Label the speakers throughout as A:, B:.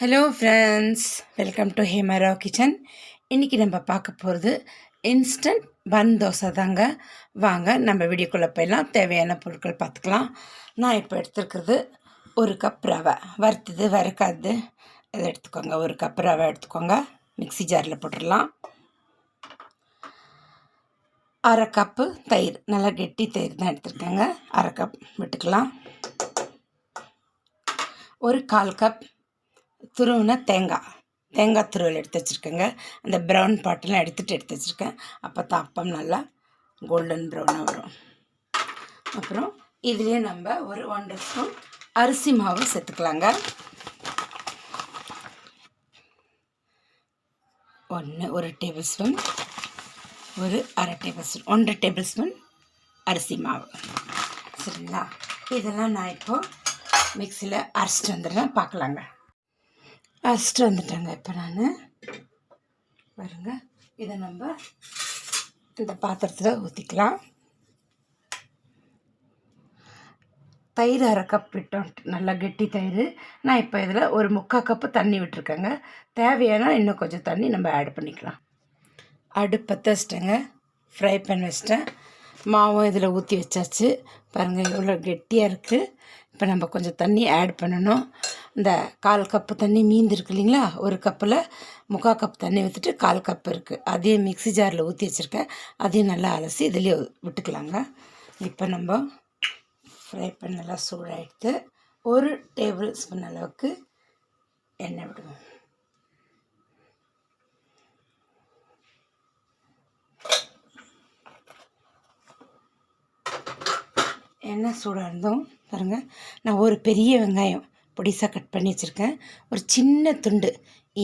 A: Hello friends welcome to Hemara kitchen இன்றைக்கி நம்ம பார்க்க போகிறது இன்ஸ்டன்ட் பன் தோசை தாங்க. வாங்க நம்ம வீடியோக்குள்ளே போயெல்லாம் தேவையான பொருட்கள் பார்த்துக்கலாம். நான் இப்போ எடுத்துருக்கிறது ஒரு கப் ரவை. வறுத்தது வறுக்காது இதை எடுத்துக்கோங்க. ஒரு கப் ரவை எடுத்துக்கோங்க. மிக்ஸி ஜாரில் போட்டுடலாம். அரை கப்பு தயிர். நல்லா கெட்டி தயிர் தான் எடுத்துருக்கேங்க. அரை கப் விட்டுக்கலாம். ஒரு கால் கப் துருவின தேங்காய் தேங்காய் துருவல் எடுத்து வச்சுருக்கேங்க. அந்த ப்ரௌன் பாட்டெல்லாம் எடுத்துகிட்டு எடுத்து வச்சுருக்கேன். அப்போ தான் அப்பம் நல்லா கோல்டன் ப்ரௌனாக வரும். அப்புறம் இதுலேயே நம்ம ஒரு ஒன்றரை ஸ்பூன் அரிசி மாவு சேர்த்துக்கலாங்க. ஒன்று ஒரு டேபிள் ஸ்பூன் ஒரு அரை டேபிள் ஸ்பூன் ஒன்றரை டேபிள் ஸ்பூன் அரிசி மாவு. சரிங்களா? இதெல்லாம் நான் இப்போது மிக்சியில் அரைச்சிட்டு வந்துடுறேன். பார்க்கலாங்க. ஃபஸ்ட்டு வந்துட்டேங்க இப்போ நான். பாருங்க இதை நம்ம இந்த பாத்திரத்தில் ஊற்றிக்கலாம் தயிர் அரை கப் விட்டோம். நல்லா கெட்டி தயிர். நான் இப்போ இதில் ஒரு முக்கால் கப்பு தண்ணி விட்டுருக்கேங்க. தேவையான இன்னும் கொஞ்சம் தண்ணி நம்ம ஆட் பண்ணிக்கலாம். அடுப்பை வச்சிட்டேங்க. ஃப்ரை பேன் வச்சிட்டேன். மாவும் இதில் ஊற்றி வச்சாச்சு. பாருங்கள் எவ்வளோ கெட்டியாக இருக்குது இப்போ நம்ம கொஞ்சம் தண்ணி ஆட் பண்ணணும். இந்த கால் கப்பு தண்ணி மீந்திருக்கு இல்லைங்களா? ஒரு கப்பில் முக்கால் கப் தண்ணி ஊற்றிட்டு கால் கப் இருக்குது அதையும் மிக்ஸி ஜாரில் ஊற்றி வச்சுருக்கேன். அதையும் நல்லா அலசி இதுலேயே விட்டுக்கலாங்க. இப்போ நம்ம ஃப்ரை பண்ண நல்லா சூடாகிடுத்து ஒரு டேபிள் ஸ்பூன் அளவுக்கு எண்ணெய் விடுவோம். எண்ணெய் சூடாக இருந்தோம். பாருங்கள் நான் ஒரு பெரிய வெங்காயம் பொடிசாக கட் பண்ணி வச்சுருக்கேன். ஒரு சின்ன துண்டு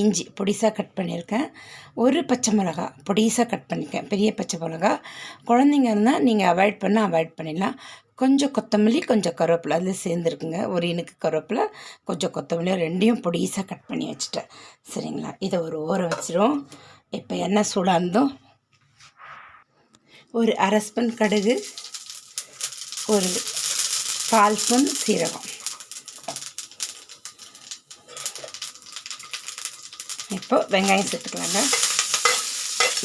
A: இஞ்சி பொடிசாக கட் பண்ணியிருக்கேன். ஒரு பச்சை மிளகா பொடிசாக கட் பண்ணியிருக்கேன். பெரிய பச்சை மிளகா. குழந்தைங்க இருந்தால் நீங்கள் அவாய்ட் பண்ணால் அவாய்ட் பண்ணிடலாம். கொஞ்சம் கொத்தமல்லி கொஞ்சம் கருவேப்பிலை அதில் சேர்ந்துருக்குங்க. ஒரு இனுக்கு கருவேப்பிலை கொஞ்சம் கொத்தமல்லி ரெண்டையும் பொடிசாக கட் பண்ணி வச்சுட்டேன். சரிங்களா? இதை ஒரு ஊற வச்சிரும் இப்போ எண்ணெய் சூடாக இருந்தோம். ஒரு அரை ஸ்பூன் கடுகு ஒரு கால் ஸ்பூன் சீரகம். இப்போ வெங்காயம் சேர்த்துக்கலாங்க.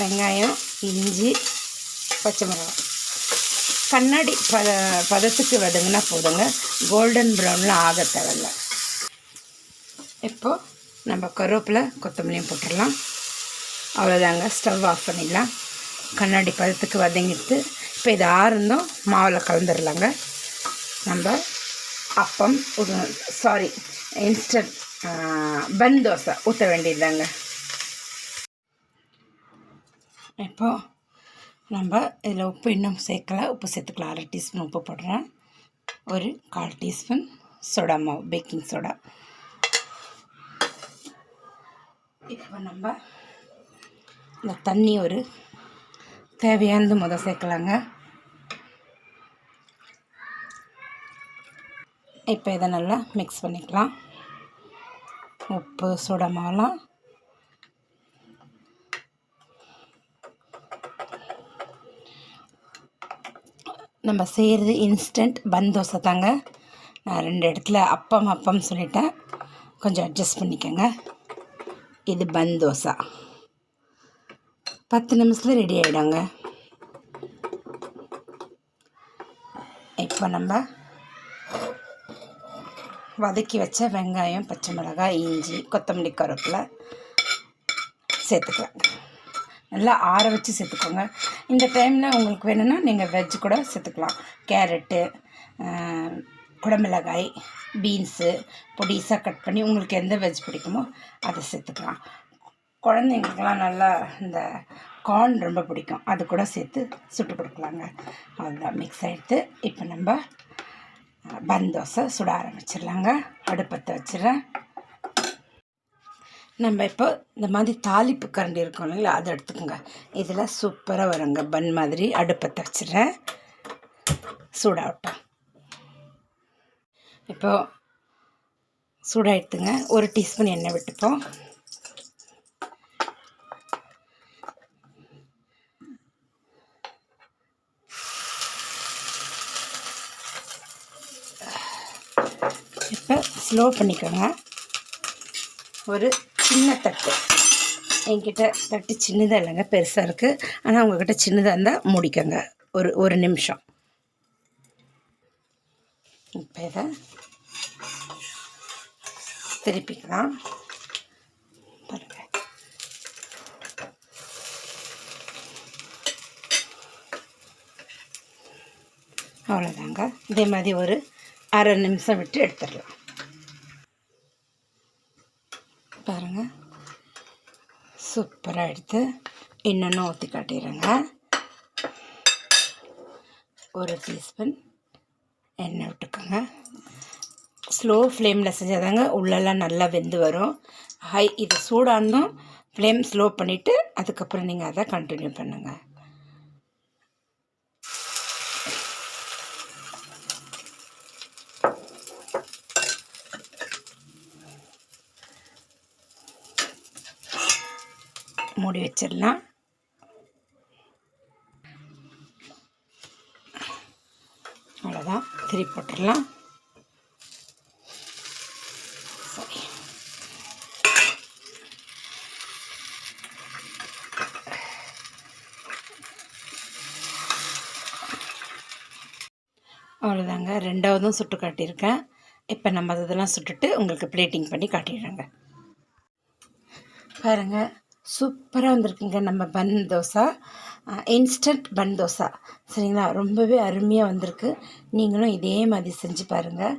A: வெங்காயம் இஞ்சி பச்சை மிளகாய். கண்ணாடி பத பதத்துக்கு வதங்கினா போதுங்க. கோல்டன் ப்ரௌனில் ஆக தேவையில்ல. இப்போது நம்ம கருவேப்பிலை கொத்தமல்லியும் போட்டுடலாம். அவ்வளோதாங்க ஸ்டவ் ஆஃப் பண்ணிடலாம். கண்ணாடி பதத்துக்கு வதங்கிட்டு இப்போ இது ஆறுந்தும் மாவில் கலந்துடலாங்க நம்ம அப்பம் சாரி இன்ஸ்டன்ட் பன் தோசை ஊற்ற வேண்டியதுதாங்க. இப்போது நம்ம இதில் உப்பு இன்னும் சேர்க்கல. உப்பு சேர்த்துக்கலாம். அரை டீஸ்பூன் உப்பு போடுறேன். ஒரு கால் டீஸ்பூன் சோடா மாவு பேக்கிங் சோடா. இப்போ நம்ம இந்த தண்ணி ஒரு தேவையானது முதல் சேர்க்கலாங்க. இப்போ இதை நல்லா மிக்ஸ் பண்ணிக்கலாம். உப்பு சுடமாலாம் நம்ம செய்கிறது இன்ஸ்டன்ட் பன் தோசை தாங்க. நான் ரெண்டு இடத்துல அப்பம் அப்பம் சொல்லிட்டேன். கொஞ்சம் அட்ஜஸ்ட் பண்ணிக்கோங்க. இது பன் தோசை. பத்து நிமிஷத்தில் ரெடி ஆகிடுங்க இப்போ நம்ம வதக்கி வச்ச வெங்காயம் பச்சை மிளகாய் இஞ்சி கொத்தமல்லி கருவேப்பிலை சேர்த்துக்கலாம். நல்லா ஆற வச்சு சேர்த்துக்கோங்க. இந்த டைமில் உங்களுக்கு வேணும்னா நீங்கள் வெஜ் கூட சேர்த்துக்கலாம். கேரட்டு குடமிளகாய் பீன்ஸு பொடிசாக கட் பண்ணி உங்களுக்கு எந்த வெஜ் பிடிக்குமோ அதை சேர்த்துக்கலாம். குழந்தைங்களுக்கெல்லாம் நல்லா இந்த கார்ன் ரொம்ப பிடிக்கும். அது கூட சேர்த்து சுட்டு கொடுக்கலாங்க. அதுதான் மிக்ஸ் ஆகிடுத்து இப்போ நம்ம பன் தோசை சுட ஆரம்பிச்சிடலாங்க. அடுப்பத்தை வச்சிடறேன். நம்ம இப்போ இந்த மாதிரி தாளிப்பு கரண்டி இருக்கும் இல்லைங்களா அதை எடுத்துக்கோங்க. இதில் சூப்பராக வருங்க பன் மாதிரி அடுப்பத்தை வச்சிடறேன். சூடாகட்டும். இப்போது சூடாகிடுத்துங்க ஒரு டீஸ்பூன் எண்ணெய் விட்டுப்போம். இப்போ ஸ்லோ பண்ணிக்கோங்க. ஒரு சின்ன தட்டு. என்கிட்ட தட்டு சின்னதாக இல்லைங்க பெருசாக இருக்குது ஆனால் உங்கள்கிட்ட சின்னதாக இருந்தால் முடிக்கங்க. ஒரு ஒரு நிமிஷம். இப்போ இதை திருப்பிக்கலாம். அவ்வளோதாங்க இதே மாதிரி ஒரு அரை நிமிஷம் விட்டு எடுத்துடலாம். பாருங்க. சூப்பராக எடுத்து இன்னொன்று ஊற்றி காட்டிடுறேங்க. ஒரு டீஸ்பூன் எண்ணெய் விட்டுக்கோங்க. ஸ்லோ ஃப்ளேமில் செஞ்சாதாங்க உள்ளெல்லாம் நல்லா வெந்து வரும். ஹை இது சூடானதும் ஃப்ளேம் ஸ்லோ பண்ணிவிட்டு அதுக்கப்புறம் நீங்கள் அதை கண்டினியூ பண்ணுங்கள் மூடி வச்சிடலாம். அவ்வளோதான் திரி போட்டுடலாம். சரி. அவ்வளோதாங்க ரெண்டாவதும் சுட்டு காட்டியிருக்கேன். இப்போ நம்ம அதெல்லாம் சுட்டுட்டு உங்களுக்கு பிளேட்டிங் பண்ணி காட்டிடுறேங்க. பாருங்க. சூப்பராக வந்திருக்குங்க நம்ம bun dosa. Instant bun dosa. சரிங்களா? ரொம்பவே அருமையாக வந்திருக்கு. நீங்களும் இதே மாதிரி செஞ்சு பாருங்கள்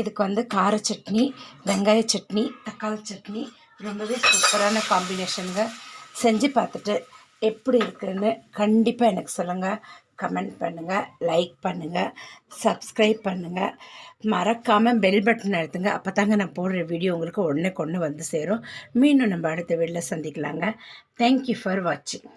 A: இதுக்கு வந்து கார சட்னி வெங்காய சட்னி தக்காளி சட்னி. ரொம்பவே சூப்பரான காம்பினேஷனுங்க செஞ்சு பார்த்துட்டு எப்படி இருக்குன்னு கண்டிப்பாக எனக்கு சொல்லுங்கள் கமெண்ட் பண்ணுங்கள் லைக் பண்ணுங்கள் சப்ஸ்கிரைப் பண்ணுங்கள் மறக்காமல் பெல் பட்டன் அழுத்துங்க. அப்போ தாங்க நான் போடுற வீடியோ உங்களுக்கு உடனே கொண்டு வந்து சேரும். மீண்டும் நம்ம அடுத்த வீடியோவில் சந்திக்கலாங்க. தேங்க்யூ ஃபார் வாட்சிங்